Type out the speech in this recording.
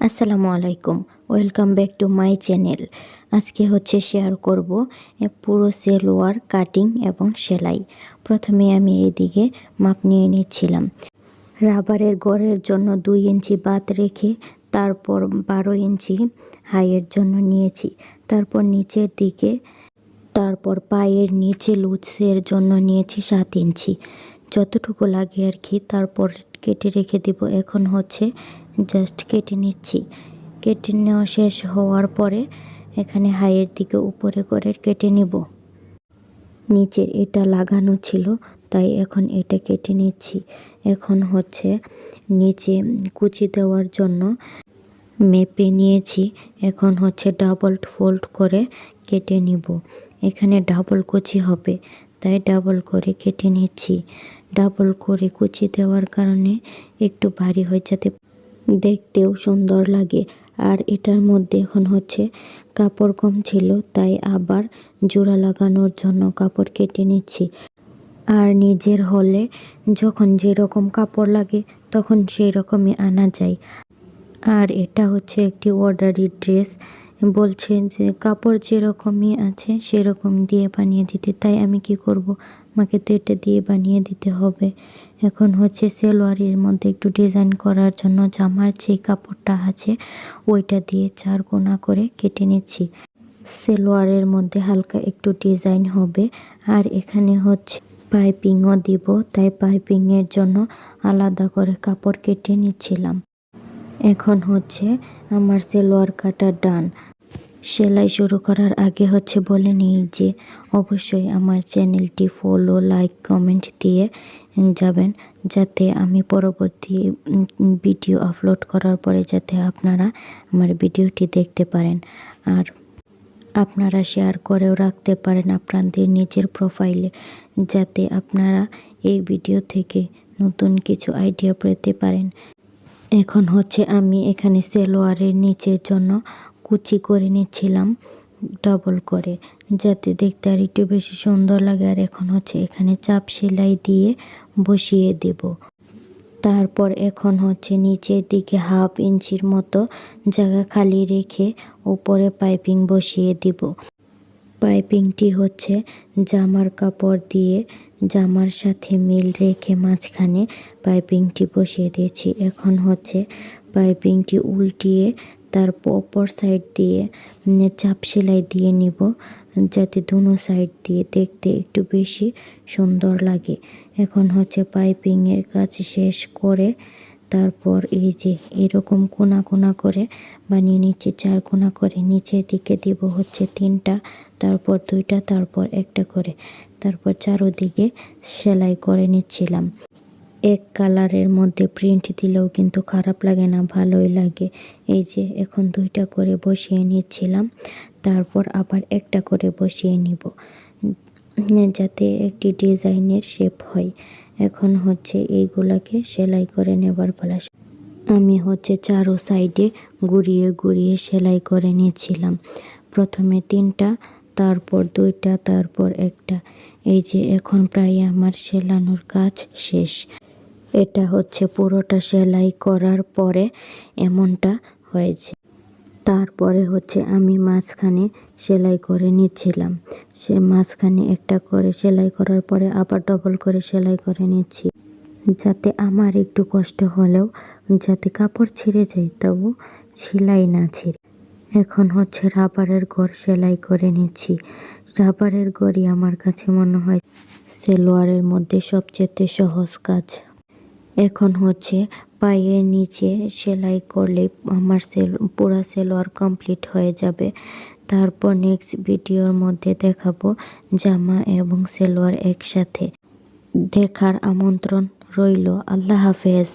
আসসালামু আলাইকুম। Welcome back to my channel আজকে হচ্ছে শেয়ার করব পুরো সেলোয়ার কাটিং এবং সেলাই। প্রথমে আমি এইদিকে মাপ নিয়ে নিচ্ছিলাম। রাবারের গড়ের জন্য দুই ইঞ্চি বাদ রেখে তারপর বারো ইঞ্চি হাইয়ের জন্য নিয়েছি। তারপর নিচের দিকে, তারপর পায়ের নিচে লুচের জন্য নিয়েছি সাত ইঞ্চি। যতটুকু লাগে আর কি, তারপর কেটে রেখে দিব। এখন হচ্ছে জাস্ট কেটে নিচ্ছি। কেটে নেওয়া শেষ হওয়ার পরে এখানে হাইয়ের দিকে উপরে করে কেটে নিব। নিচের এটা লাগানো ছিল, তাই এখন এটা কেটে নিচ্ছি। এখন হচ্ছে নিচে কুচি দেওয়ার জন্য মেপে নিয়েছি। এখন হচ্ছে ডাবল ফোল্ড করে কেটে নিব। এখানে ডাবল কুচি হবে, তাই ডাবল করে কেটে নিচ্ছি। ডাবল করে কুচি দেওয়ার কারণে একটু ভারী হয়ে যাতে দেখতেও সুন্দর লাগে। আর এটার মধ্যে এখন হচ্ছে কাপড় কম ছিল, তাই আবার জোড়া লাগানোর জন্য কাপড় কেটে নিচ্ছি। আর নিজের হলে যখন যেরকম কাপড় লাগে তখন সেই রকমই আনা যায়। আর এটা হচ্ছে একটি অর্ডারি ড্রেস বলছে যে, কাপড় যেরকমই আছে, সেরকম দিয়ে বানিয়ে দিতে। তাই আমি কি করব? আমাকে তো এটা দিয়ে বানিয়ে দিতে হবে। এখন হচ্ছে সেলোয়ারের মধ্যে একটু ডিজাইন করার জন্য জামার যে কাপড়টা আছে, ওইটা দিয়ে চার কোনা করে কেটে নিচ্ছি। সেলোয়ারের মধ্যে হালকা একটু ডিজাইন হবে। আর এখানে হচ্ছে পাইপিংও দিব। তাই পাইপিংয়ের জন্য আলাদা করে কাপড় কেটে নিচ্ছিলাম। এখন হচ্ছে আমার সেলোয়ার কাটা ডান। সেলাই শুরু করার আগে হচ্ছে বলে নিই যে অবশ্যই আমার চ্যানেলটি ফলো লাইক কমেন্ট দিয়ে যাবেন। যাতে আমি পরবর্তী ভিডিও আপলোড করার পরে যাতে আপনারা আমার ভিডিওটি দেখতে পারেন। আর আপনারা শেয়ার করেও রাখতে পারেন আপনাদের নিজের প্রোফাইলে যাতে আপনারা এই ভিডিও থেকে নতুন কিছু আইডিয়া পেতে পারেন। এখন হচ্ছে আমি এখানে সেলোয়ারের নিচের জন্য কুচি করে নিচ্ছিলাম ডবল করে। যাতে দেখতে আর একটু বেশি সুন্দর লাগে। আর এখন হচ্ছে এখানে চাপ সেলাই দিয়ে বসিয়ে দেব। তারপর এখন হচ্ছে নিচের দিকে হাফ ইঞ্চির মতো জায়গা খালি রেখে উপরে পাইপিং বসিয়ে দিব। পাইপিংটি হচ্ছে জামার কাপড় দিয়ে জামার সাথে মিল রেখে মাঝখানে পাইপিংটি বসিয়ে দিয়েছি। এখন হচ্ছে পাইপিংটি উল্টিয়ে তার অপর সাইড দিয়ে চাপ সেলাই দিয়ে নিব, যাতে দুনো সাইড দিয়ে দেখতে একটু বেশি সুন্দর লাগে। এখন হচ্ছে পাইপিংয়ের কাজ শেষ করে, তারপর এই যে এরকম কোনা কোনা করে বানিয়ে নিচে চার কোনা করে নিচের দিকে দিব হচ্ছে তিনটা, তারপর দুইটা, তারপর একটা করে, তারপর চারোদিকে সেলাই করে নিচ্ছিলাম। এক কালারের মধ্যে প্রিন্ট দিলেও কিন্তু খারাপ লাগে না, ভালোই লাগে। এই যে এখন দুইটা করে বসিয়ে নিচ্ছিলাম, তারপর আবার একটা করে বসিয়ে নিব, যাতে একটি ডিজাইনের শেপ হয়। এখন হচ্ছে এইগুলাকে সেলাই করে নেবার পালা। আমি হচ্ছে চারো সাইডে ঘুরিয়ে ঘুরিয়ে সেলাই করে নিচ্ছিলাম। প্রথমে তিনটা, তারপর দুইটা, তারপর একটা। এই যে এখন প্রায় আমার সেলানোর কাজ শেষ। এটা হচ্ছে পুরোটা সেলাই করার পরে এমনটা হয়েছে। তারপরে হচ্ছে আমি মাঝখানে সেলাই করে নিচ্ছিলাম। সে মাঝখানে একটা করে সেলাই করার পরে আবার ডবল করে সেলাই করে নিচ্ছি। যাতে আমার একটু কষ্ট হলেও যাতে কাপড় ছিঁড়ে যায়, তবু সেলাই না ছিঁড়ে। এখন হচ্ছে রাবারের ঘর সেলাই করে নিচ্ছি। রাবারের ঘরই আমার কাছে মনে হয় সেলোয়ারের মধ্যে সবচেয়ে সহজ কাজ। এখন হচ্ছে পায়ের নিচে সেলাই করলে আমার সেল পুরা সেলোয়ার কমপ্লিট হয়ে যাবে। তারপর নেক্সট ভিডিওর মধ্যে দেখাবো জামা এবং সেলোয়ার একসাথে। দেখার আমন্ত্রণ রইল। আল্লাহ হাফেজ।